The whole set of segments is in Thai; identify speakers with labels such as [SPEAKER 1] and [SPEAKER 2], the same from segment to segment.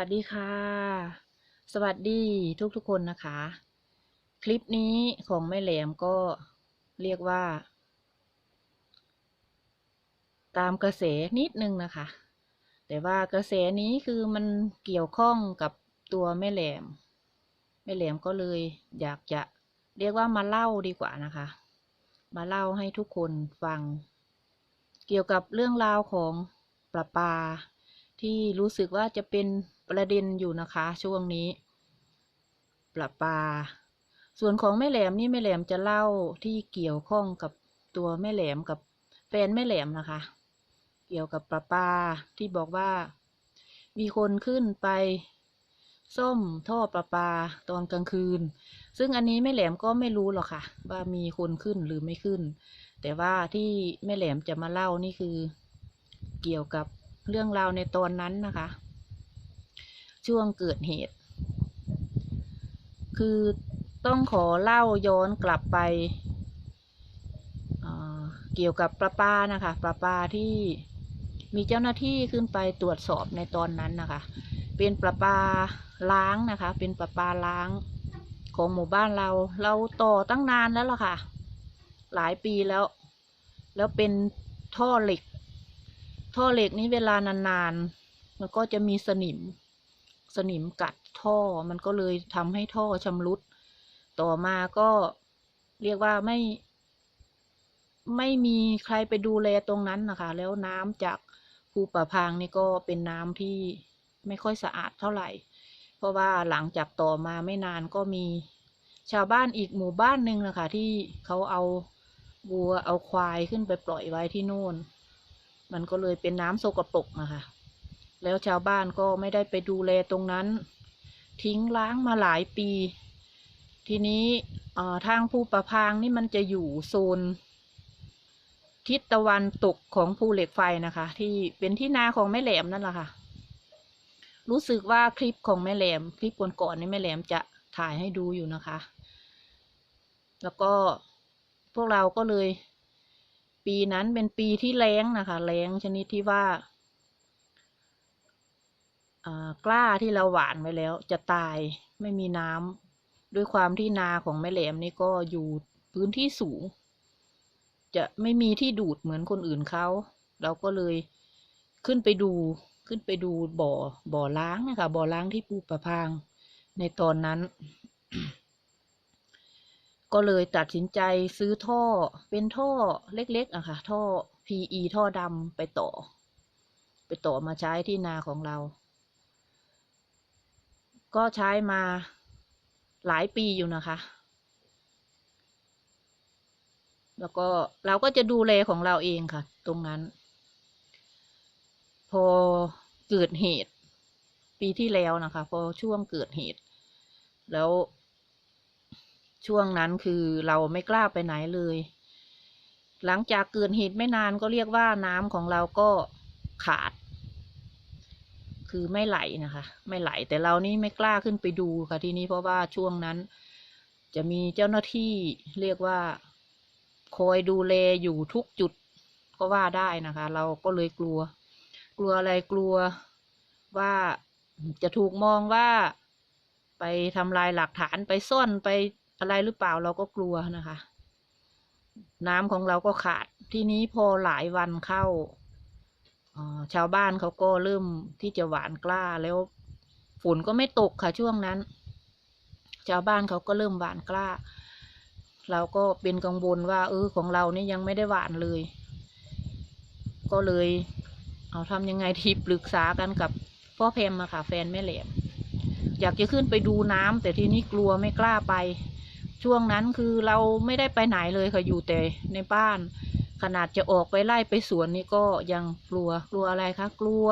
[SPEAKER 1] วัสดีค่ะ สวัสดีทุกทุกคนนะคะ คลิปนี้ของแม่แหลมก็เรียกว่า ตามกระแสนิดนึงนะคะ แต่ว่ากระแสนี้คือมันเกี่ยวข้องกับตัวแม่แหลม แม่แหลมก็เลยอยากจะเรียกว่ามาเล่าดีกว่านะคะ มาเล่าให้ทุกคนฟัง เกี่ยวกับเรื่องราวของประปาที่รู้สึกว่าจะเป็น ประเด็นอยู่นะคะ ช่วงนี้ประปา ส่วนของแม่แหลมนี่แม่แหลมจะเล่าที่เกี่ยวข้องกับตัวแม่แหลมกับแฟนแม่แหลมนะคะ เกี่ยวกับประปาที่บอกว่า มีคนขึ้นไปซ่อมท่อประปาตอนกลางคืน ซึ่งอันนี้แม่แหลมก็ไม่รู้หรอกค่ะ ว่ามีคนขึ้นหรือไม่ขึ้น แต่ว่าที่แม่แหลมจะมาเล่านี่คือ เกี่ยวกับเรื่องราวในตอนนั้นนะคะ ช่วงเกิดเหตุ คือต้องขอเล่าย้อนกลับไปเกี่ยวกับประปานะคะประปาที่มีเจ้าหน้าที่ขึ้นไปตรวจสอบในตอนนั้นนะคะ เป็นประปาล้างนะคะ เป็นประปาล้างของหมู่บ้านเรา เราต่อตั้งนานแล้วล่ะค่ะ หลายปีแล้ว แล้วเป็นท่อเหล็ก ท่อเหล็กนี้เวลานานๆมันก็จะมีสนิม สนิมกัดท่อ มันก็เลยทำให้ท่อชำรุด ต่อมาก็เรียกว่าไม่ ไม่มีใครไปดูแลตรงนั้นนะคะ แล้วน้ำจากภูป่าพางนี่ก็เป็นน้ำที่ไม่ค่อยสะอาดเท่าไหร่ เพราะว่าหลังจากต่อมาไม่นานก็มี ชาวบ้านอีกหมู่บ้านหนึ่งนะคะ ที่เขาเอาวัวเอาควายขึ้นไปปล่อยไว้ที่โน่น มันก็เลยเป็นน้ำโสกปรกนะคะ แล้วชาวบ้านก็ไม่ได้ไปดูแลตรงนั้น ทิ้งล้างมาหลายปี ทีนี้ทางภูประพางนี่มันจะอยู่โซน ทิศตะวันตกของภูเหล็กไฟนะคะ ที่เป็นที่นาของแม่แหลมนั่นแหละค่ะ รู้สึกว่าคลิปของแม่แหลม คลิปก่อนๆนี่แม่แหลมจะถ่ายให้ดูอยู่นะคะ แล้วก็พวกเราก็เลย ปีนั้นเป็นปีที่แล้งนะคะแล้งชนิดที่ว่า กล้าที่เราหวานไว้แล้ว จะตายไม่มีน้ำด้วยความที่นาของแม่แหลมนี่ก็อยู่พื้นที่สูง จะไม่มีที่ดูดเหมือนคนอื่นเขาเราก็เลยขึ้นไปดูขึ้นไปดูบ่อบ่อล้างนะคะบ่อล้างที่ปูประพาง ในตอนนั้น ก็เลยตัดสินใจซื้อท่อเป็นท่อเล็กๆอะค่ะ ท่อ PE ท่อดำไปต่อ ไปต่อมาใช้ที่นาของเรา ก็ใช้มาหลายปีอยู่นะคะ แล้วก็เราก็จะดูแลของเราเองค่ะ ตรงนั้น พอเกิดเหตุ ปีที่แล้วนะคะ พอช่วงเกิดเหตุ แล้วช่วงนั้นคือเราไม่กล้าไปไหนเลย หลังจากเกิดเหตุไม่นานก็เรียกว่าน้ำของเราก็ขาด คือไม่ไหลนะคะ ไม่ไหลแต่เรานี่ไม่กล้าขึ้นไปดูค่ะที่นี้เพราะว่าช่วงนั้น จะมีเจ้าหน้าที่เรียกว่า คอยดูแลอยู่ทุกจุดก็ว่าได้นะคะ เราก็เลยกลัว กลัวอะไรกลัวว่าจะถูกมองว่าไปทำลายหลักฐานไปซ่อนไปอะไรหรือเปล่าเราก็กลัวนะคะ น้ำของเราก็ขาด ทีนี้พอหลายวันเข้า ชาวบ้านเขาก็เริ่มที่จะหวานกล้าแล้วฝนก็ไม่ตกค่ะช่วงนั้น ชาวบ้านเขาก็เริ่มหวานกล้า เราก็เป็นกังวลว่า เออของเรานี่ยังไม่ได้หวานเลย ก็เลย เอาทำยังไงทีปรึกษากันกับพ่อเพมมาค่ะ แฟนแม่แหลมอยากจะขึ้นไปดูน้ำแต่ทีนี้กลัวไม่กล้าไป ช่วงนั้นคือเราไม่ได้ไปไหนเลยค่ะอยู่แต่ในบ้าน ขนาดจะออกไปไล่ไปสวนนี่ก็ยังกลัวกลัวอะไรคะ กลัว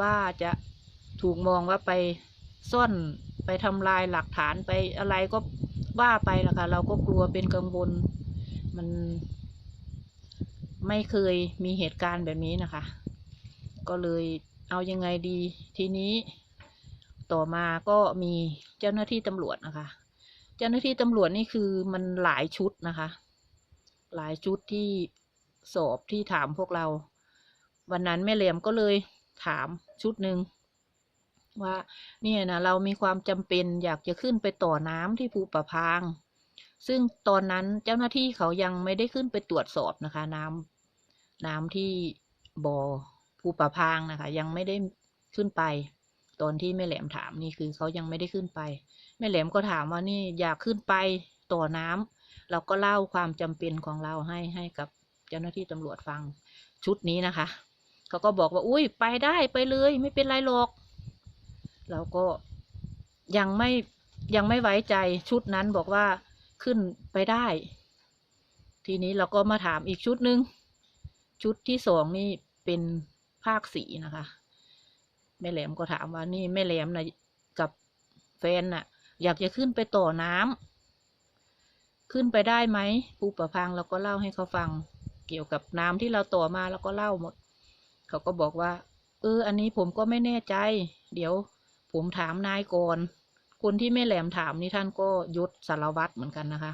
[SPEAKER 1] ว่าจะถูกมองว่าไปซ่อนไปทำลายหลักฐานไปอะไรก็ว่าไปล่ะค่ะ เราก็กลัวเป็นกังวลมันไม่เคยมีเหตุการณ์แบบนี้นะคะ ก็เลยเอายังไงดีทีนี้ ต่อมาก็มีเจ้าหน้าที่ตำรวจนะคะ เจ้าหน้าที่ตำรวจนี่คือมันหลายชุดนะคะ หลายชุดที่สอบที่ถามพวกเรา วันนั้นแม่เหลี่ยมก็เลยถามชุดหนึ่งว่าเนี่ยนะเรามีความจำเป็นอยากจะขึ้นไปต่อน้ำที่ภูประพาง ซึ่งตอนนั้นเจ้าหน้าที่เขายังไม่ได้ขึ้นไปตรวจสอบนะคะ น้ำน้ำที่บ่อภูประพางนะคะ ยังไม่ได้ขึ้นไป ตอนที่แม่แหลมถามนี่คือเขายังไม่ได้ขึ้นไป แม่แหลมก็ถามว่านี่อยากขึ้นไปต่อน้ำ เราก็เล่าความจำเป็นของเราให้ให้กับเจ้าหน้าที่ตำรวจฟังชุดนี้นะคะ เขาก็บอกว่า อุ้ยไปได้ไปเลย ไม่เป็นไรหรอกเราก็ยังไม่ยังไม่ไว้ใจชุดนั้นบอกว่าขึ้นไปได้ ทีนี้เราก็มาถามอีกชุดหนึ่งชุดที่สองนี่เป็นภาคสีนะคะแม่แหลมก็ถามว่านี่แม่แหลมนะกับแฟนน่ะ อยากจะขึ้นไปต่อน้ำ ขึ้นไปได้ไหมปูประพังเราก็เล่าให้เขาฟัง เกี่ยวกับน้ำที่เราต่อมาเราก็เล่าหมด เขาก็บอกว่า เออ อันนี้ผมก็ไม่แน่ใจ เดี๋ยว ผมถามนายก่อนคนที่แม่แหลมถามนี่ท่านก็ยศสารวัตรเหมือนกันนะคะ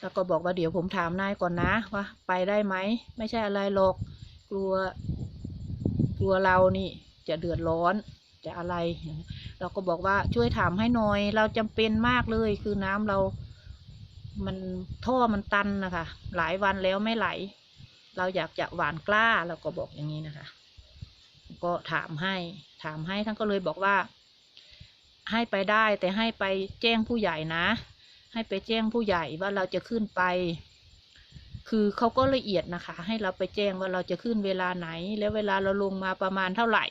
[SPEAKER 1] แล้วก็บอกว่าเดี๋ยวผมถามนายก่อนนะว่าไปได้ไหมไม่ใช่อะไรหรอกกลัว กลัวเรานี่จะเดือดร้อน จะอะไร เราก็บอกว่าช่วยถามให้หน่อย เราจำเป็นมากเลย คือน้ำเรา มันท่อมันตันนะคะ หลายวันแล้วไม่ไหล เราอยากจะหวานกล้าเราก็บอกอย่างนี้นะคะ ก็ถามให้ ถามให้ท่านก็เลยบอกว่า ให้ไปได้แต่ให้ไปแจ้งผู้ใหญ่นะ ให้ไปแจ้งผู้ใหญ่ว่าเราจะขึ้นไปคือเขาก็ละเอียดนะคะ ให้เราไปแจ้งว่าเราจะขึ้นเวลาไหน แล้วเวลาเราลงมาประมาณเท่าไหร่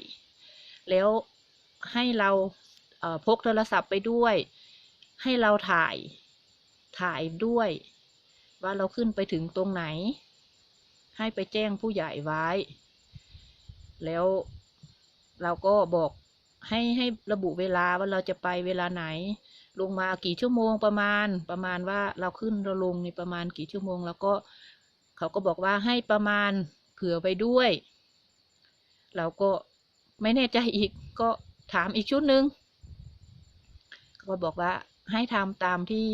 [SPEAKER 1] แล้ว ให้เราเพกโทรศัพท์ไปด้วย ให้เราถ่ายถ่ายด้วย ว่าเราขึ้นไปถึงตรงไหน ให้ไปแจ้งผู้ใหญ่ไว้ แล้วเราก็บอกให้ให้ระบุเวลาว่าเราจะไปเวลาไหน ลงมากี่ชั่วโมงประมาณ ประมาณว่าเราขึ้นเราลงในประมาณกี่ชั่วโมง แล้วก็เขาก็บอกว่าให้ประมาณเผื่อไปด้วย เราก็ไม่แน่ใจอีกก็ ถามอีกชุดหนึ่งก็บอกว่าให้ทำตามที่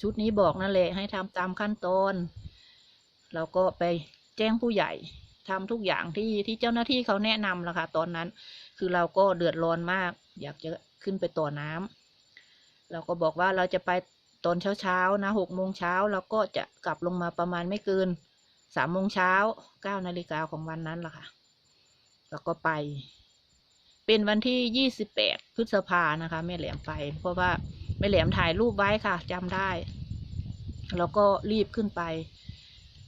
[SPEAKER 1] ชุดนี้บอกนั่นแหละให้ทำตามขั้นตอนเราก็ไปแจ้งผู้ใหญ่ทำทุกอย่างที่ที่เจ้าหน้าที่เขาแนะนำล้วค่ะตอนนั้น คือเราก็เดือดร้อนมาก อยากจะขึ้นไปต่อน้ำเราก็บอกว่าเราจะไปตอนเช้าๆนะหกโมงเช้าเราก็จะกลับลงมาประมาณไม่เกินสามโมงเช้าเก้านาฬิกาของวันนั้นล่ะค่ะ แล้วก็ไป เป็นวันที่ยี่สิบแปดพฤษภานะคะ แม่แหลมไป เพราะว่าแม่แหลมถ่ายรูปไว้ค่ะจำได้ แล้วก็รีบขึ้นไป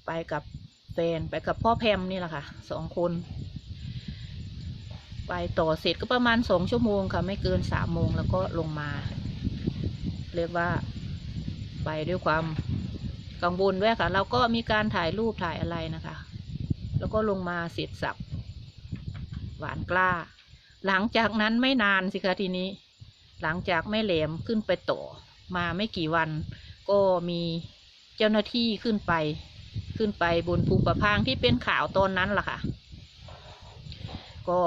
[SPEAKER 1] ไปกับแฟนไปกับพ่อแพมนี่แหละค่ะ สองคน ไปต่อเสร็จก็ประมาณสองชั่วโมงค่ะ ไม่เกินสามโมงแล้วก็ลงมา เรียกว่าไปด้วยความกังวลด้วยค่ะ เราก็มีการถ่ายรูปถ่ายอะไรนะคะ แล้วก็ลงมาเสร็จสับ หวานกล้า หลังจากนั้นไม่นานสิคะทีนี้ หลังจากแม่แหลมขึ้นไปต่อ มาไม่กี่วัน ก็มีเจ้าหน้าที่ขึ้นไป ขึ้นไปบนภูประพางที่เป็นข่าวตอนนั้นล่ะค่ะ ก็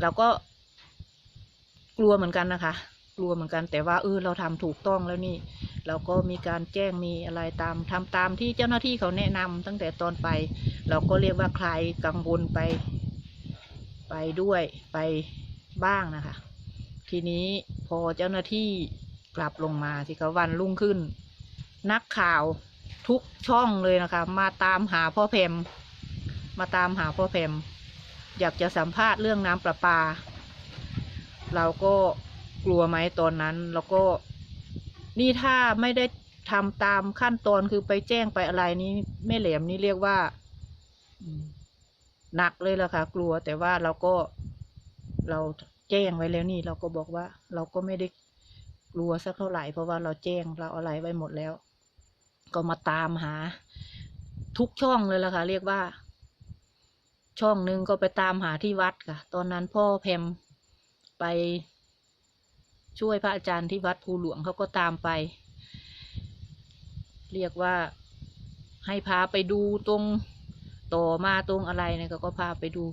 [SPEAKER 1] เราก็กลัวเหมือนกันนะคะ กลัวเหมือนกันแต่ว่าเออเราทำถูกต้องแล้วนี่ เราก็มีการแจ้งมีอะไรตามทำตามที่เจ้าหน้าที่เขาแนะนำตั้งแต่ตอนไป เราก็เรียกว่าใครกังวลไป ไปด้วยไปบ้างนะคะ ทีนี้พอเจ้าหน้าที่กลับลงมาสิคะวันรุ่งขึ้น นักข่าวทุกช่องเลยนะคะ มาตามหาพ่อเพมมาตามหาพ่อเพมอยากจะสัมภาษณ์เรื่องน้ำประปา เราก็กลัวไหมตอนนั้น แล้วก็นี่ถ้าไม่ได้ทำตามขั้นตอนคือไปแจ้งไปอะไรนี้แม่แหลมนี่เรียกว่า หนักเลยล่ะค่ะ กลัวแต่ว่าเราก็เราแจ้งไว้แล้วนี่ เราก็บอกว่า เราก็ไม่ได้กลัวสักเท่าไหร่เพราะว่าเราแจ้งเราอะไรไว้หมดแล้ว ก็มาตามหา ทุกช่องเลยล่ะค่ะ เรียกว่า ช่องหนึ่งก็ไปตามหาที่วัดค่ะ ตอนนั้นพ่อแพมไปช่วยพระอาจารย์ที่วัดภูหลวงเขาก็ตามไป เรียกว่าให้พาไปดูตรง ต่อมาตรงอะไรเนี่ยก็พาไปดู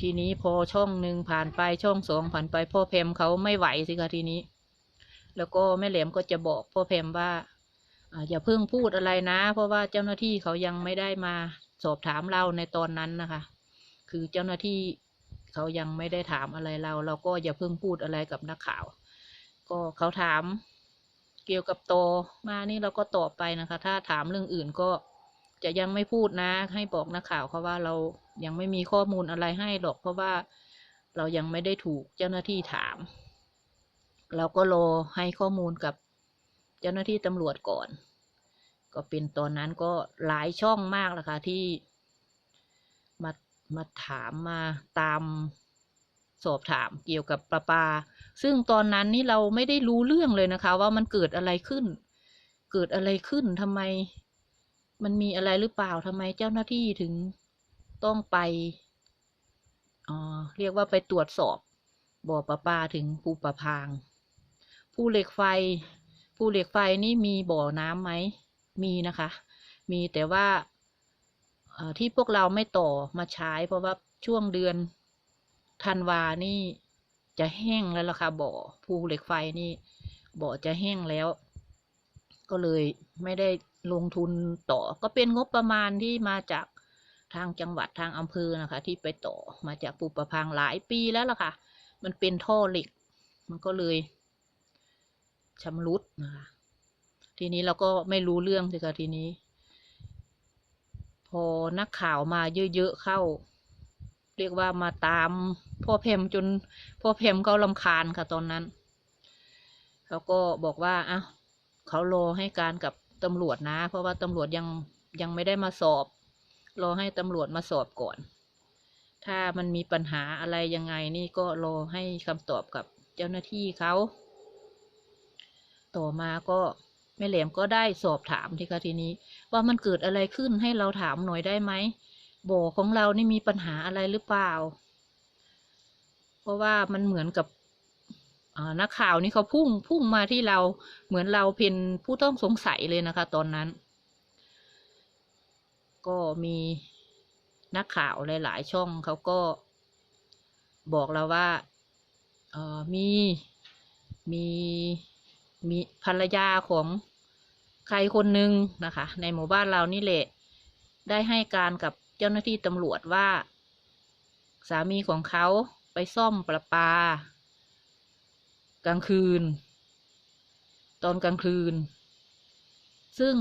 [SPEAKER 1] ทีนี้พอช่องหนึ่งผ่านไปช่องสองผ่านไป พ่อแพมเขาไม่ไหวสิคะทีนี้ แล้วก็แม่แหลมก็จะบอกพ่อแพมว่าอ่าอย่าเพิ่งพูดอะไรนะ เพราะว่าเจ้าหน้าที่เขายังไม่ได้มาสอบถามเราในตอนนั้นนะคะ คือเจ้าหน้าที่เขายังไม่ได้ถามอะไรเรา เราก็อย่าเพิ่งพูดอะไรกับนักข่าว ก็เขาถามเกี่ยวกับโตมานี่เราก็ตอบไปนะคะ ถ้าถามเรื่องอื่นก็ จะยังไม่พูดนะ ให้บอกนักข่าวเขาว่าเรายังไม่มีข้อมูลอะไรให้หรอก เพราะว่าเรายังไม่ได้ถูกเจ้าหน้าที่ถาม เราก็รอให้ข้อมูลกับเจ้าหน้าที่ตำรวจก่อน ก็เป็นตอนนั้นก็หลายช่องมากแหละค่ะที่มามาถามมาตามสอบถามเกี่ยวกับประปา ซึ่งตอนนั้นนี่เราไม่ได้รู้เรื่องเลยนะคะ ว่ามันเกิดอะไรขึ้น เกิดอะไรขึ้นทำไม มันมีอะไรหรือเปล่าทำไมเจ้าหน้าที่ถึงต้องไปเรียกว่าไปตรวจสอบบ่อประปาถึงภูประพาง ภูเหล็กไฟ ภูเหล็กไฟนี่มีบ่อน้ำไหม มีนะคะ มีแต่ว่าที่พวกเราไม่ต่อมาใช้ เพราะว่าช่วงเดือนธันวานี่จะแห้งแล้วล่ะค่ะบ่อภูเหล็กไฟนี่บ่อจะแห้งแล้ว ก็เลยไม่ได้ ลงทุนต่อก็เป็นงบประมาณที่มาจากทางจังหวัดทางอำเภอนะคะ ที่ไปต่อมาจากปูประพังหลายปีแล้วล่ะค่ะ มันเป็นท่อเหล็ก มันก็เลยชำรุดนะคะ ทีนี้เราก็ไม่รู้เรื่องสิคะทีนี้ พอนักข่าวมาเยอะๆเข้า เรียกว่ามาตามพ่อเพมจนพ่อเพมเขาลำคาญค่ะตอนนั้น เขาก็บอกว่าอะเขารอให้การกับ ตำรวจนะ เพราะว่าตำรวจยังยังไม่ได้มาสอบ รอให้ตำรวจมาสอบก่อน ถ้ามันมีปัญหาอะไรยังไงนี่ก็รอให้คำตอบกับเจ้าหน้าที่เขา ต่อมาก็แม่แหลมก็ได้สอบถามทีค่ะทีนี้ ว่ามันเกิดอะไรขึ้นให้เราถามหน่อยได้ไหมบ่อของเรานี่มีปัญหาอะไรหรือเปล่า เพราะว่ามันเหมือนกับ นักข่าวนี่เขาพุ่งพุ่งมาที่เราเหมือนเราเป็นผู้ต้องสงสัยเลยนะคะ ตอนนั้น ก็มีนักข่าวหลาย ๆ ช่องเขาก็บอกเราว่าเออมีมีมีภรรยาของใครคนหนึ่งนะคะ ในหมู่บ้านเรานี่แหละ ได้ให้การกับเจ้าหน้าที่ตำรวจว่า สามีของเขาไปซ่อมประปา กลางคืน ตอนกลางคืน ซึ่ง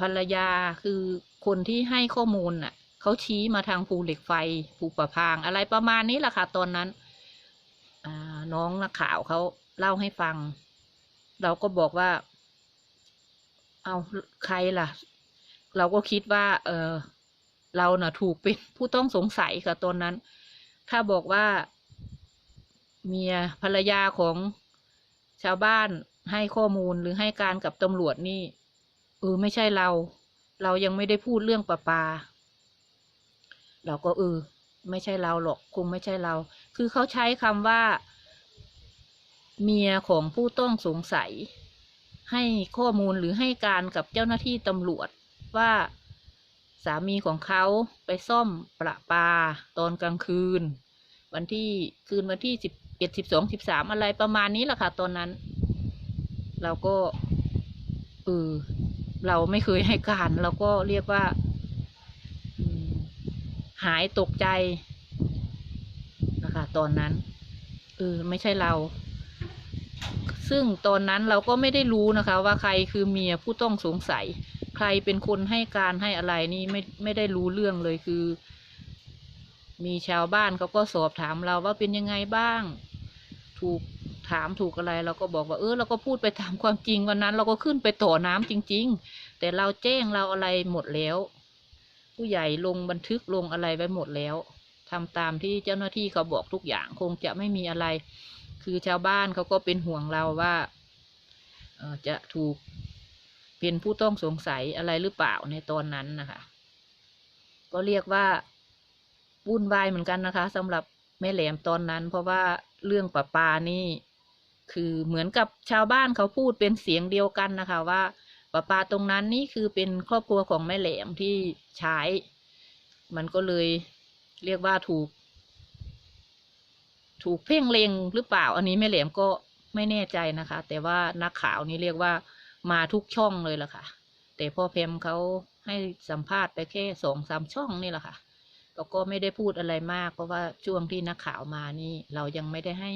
[SPEAKER 1] ภรรยาคือคนที่ให้ข้อมูลน่ะเขาชี้มาทางภูเหล็กไฟภูประพาง อะไรประมาณนี้แหละค่ะตอนนั้นน้องนักข่าวเขาเล่าให้ฟัง เราก็บอกว่า เอาใครล่ะ เราก็คิดว่า เออเราน่ะถูกเป็นผู้ต้องสงสัยค่ะตอนนั้น ถ้าบอกว่า เมียภรรยาของชาวบ้านให้ข้อมูลหรือให้การกับตำรวจนี่เออไม่ใช่เรา เรายังไม่ได้พูดเรื่องประปาเราก็เออไม่ใช่เราหรอกคงไม่ใช่เรา คือเขาใช้คำว่า เมียของผู้ต้องสงสัย ให้ข้อมูลหรือให้การกับเจ้าหน้าที่ตำรวจว่าสามีของเขาไปซ่อมประปาตอนกลางคืน วันที่คืนวันที่สิบ เอ็ดสิบสองสิบสามอะไรประมาณนี้แหละค่ะ ตอนนั้น เราก็เออเราไม่เคยให้การ เราก็เรียกว่า หายตกใจนะคะ ตอนนั้นเออไม่ใช่เรา ซึ่งตอนนั้นเราก็ไม่ได้รู้นะคะ ว่าใครคือเมียผู้ต้องสงสัย ใครเป็นคนให้การให้อะไรนี่ไม่ไม่ได้รู้เรื่องเลยคือ มีชาวบ้านเขาก็สอบถามเราว่าเป็นยังไงบ้าง ถูกถามถูกอะไรเราก็บอกว่าเออเราก็พูดไปตามความจริงวันนั้น เราก็ขึ้นไปต่อน้ำจริง ๆ แต่เราแจ้งเราอะไรหมดแล้ว ผู้ใหญ่ลงบันทึกลงอะไรไว้หมดแล้วทำตามที่เจ้าหน้าที่เขาบอกทุกอย่างคงจะไม่มีอะไร คือชาวบ้านเขาก็เป็นห่วงเราว่าเออจะถูกเป็นผู้ต้องสงสัยอะไรหรือเปล่าในตอนนั้นนะคะ ก็เรียกว่าวุ่นวายเหมือนกันนะคะสำหรับ แม่แหลมตอนนั้น เพราะว่าเรื่องประปานี่ คือเหมือนกับชาวบ้านเขาพูดเป็นเสียงเดียวกันนะคะว่าประปาตรงนั้นนี่คือเป็นครอบครัวของแม่แหลมที่ใช้ มันก็เลยเรียกว่าถูก ถูกเพ่งเล็งหรือเปล่า อันนี้แม่แหลมก็ไม่แน่ใจนะคะ แต่ว่านักข่าวนี่เรียกว่ามาทุกช่องเลยล่ะค่ะ แต่พ่อเพมเขาให้สัมภาษณ์ไปแค่สองสามช่องนี่แหละค่ะ แล้วก็ไม่ได้พูดอะไรมาก เพราะว่าช่วงที่นักข่าวมานี่ เรายังไม่ได้ให้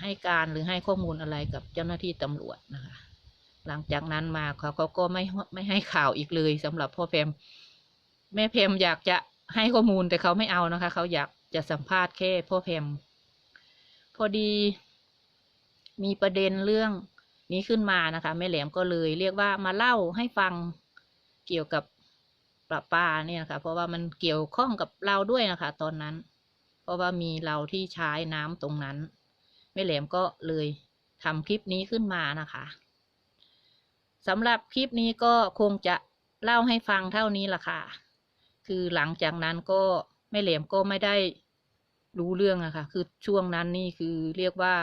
[SPEAKER 1] ให้การหรือให้ข้อมูลอะไรกับเจ้าหน้าที่ตำรวจนะคะ หลังจากนั้นมาเขาเขาก็ไม่ไม่ให้ข่าวอีกเลยสำหรับพ่อแพมแม่แพมอยากจะให้ข้อมูลแต่เขาไม่เอานะคะ เขาอยากจะสัมภาษณ์แค่พ่อแพมพอดี มีประเด็นเรื่องนี้ขึ้นมานะคะแม่แหลมก็เลย เรียกว่ามาเล่าให้ฟังเกี่ยวกับ ประปาเนี่ยนะคะเพราะว่ามันเกี่ยวข้องกับเราด้วยนะคะ ตอนนั้น เพราะว่ามีเราที่ใช้น้ำตรงนั้นแม่แหลมก็เลยทำคลิปนี้ขึ้นมานะคะสำหรับคลิปนี้ก็คงจะเล่าให้ฟังเท่านี้ล่ะค่ะ คือหลังจากนั้นก็แม่แหลมก็ไม่ได้รู้เรื่องอะค่ะ คือช่วงนั้นนี่คือเรียกว่า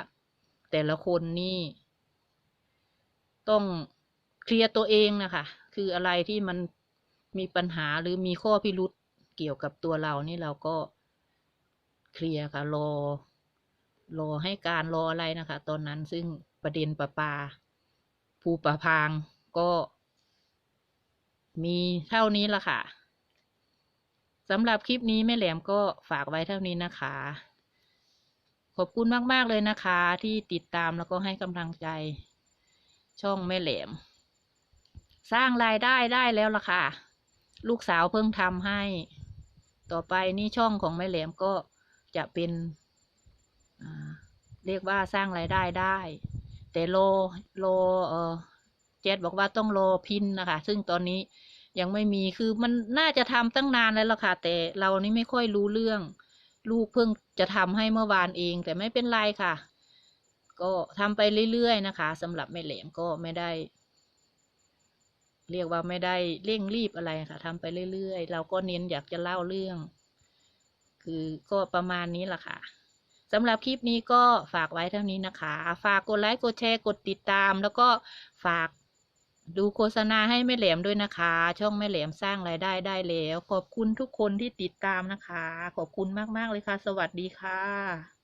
[SPEAKER 1] แต่ละคนนี่ ต้องเคลียร์ตัวเองนะคะ คืออะไรที่มัน มีปัญหาหรือมีข้อพิรุษเกี่ยวกับตัวเรานี่เราก็เคลียร์ค่ะ รอ รอให้การรออะไรนะคะ ตอนนั้นซึ่งประเด็นประปา ภูประพางก็มีเท่านี้ละค่ะสำหรับคลิปนี้แม่แหลมก็ฝากไว้เท่านี้นะคะ ขอบคุณมาก ๆ เลยนะคะ ที่ติดตามแล้วก็ให้กำลังใจ ช่องแม่แหลม สร้างรายได้ได้แล้วล่ะค่ะ ลูกสาวเพิ่งทำให้ ต่อไปนี่ช่องของแม่แหลมก็จะเป็นเรียกว่าสร้างรายได้ได้ แต่โลโลเออเจดบอกว่าต้องรอพินนะคะ ซึ่งตอนนี้ยังไม่มีคือมันน่าจะทำตั้งนานแล้วล่ะค่ะ แต่เรานี่ไม่ค่อยรู้เรื่อง ลูกเพิ่งจะทำให้เมื่อวานเอง แต่ไม่เป็นไรค่ะ ก็ทำไปเรื่อยๆนะคะสำหรับแม่แหลมก็ไม่ได้ เรียกว่าไม่ได้เร่งรีบอะไรค่ะทำไปเรื่อยๆ เราก็เน้นอยากจะเล่าเรื่อง คือก็ประมาณนี้แหละค่ะสำหรับคลิปนี้ก็ฝากไว้เท่านี้นะคะ ฝากกดไลค์ กดแชร์ กดติดตาม แล้วก็ฝากดูโฆษณาให้แม่แหลมด้วยนะคะ ช่องแม่แหลมสร้างรายได้ได้แล้ว ขอบคุณทุกคนที่ติดตามนะคะ ขอบคุณมาก ๆ เลยค่ะ สวัสดีค่ะ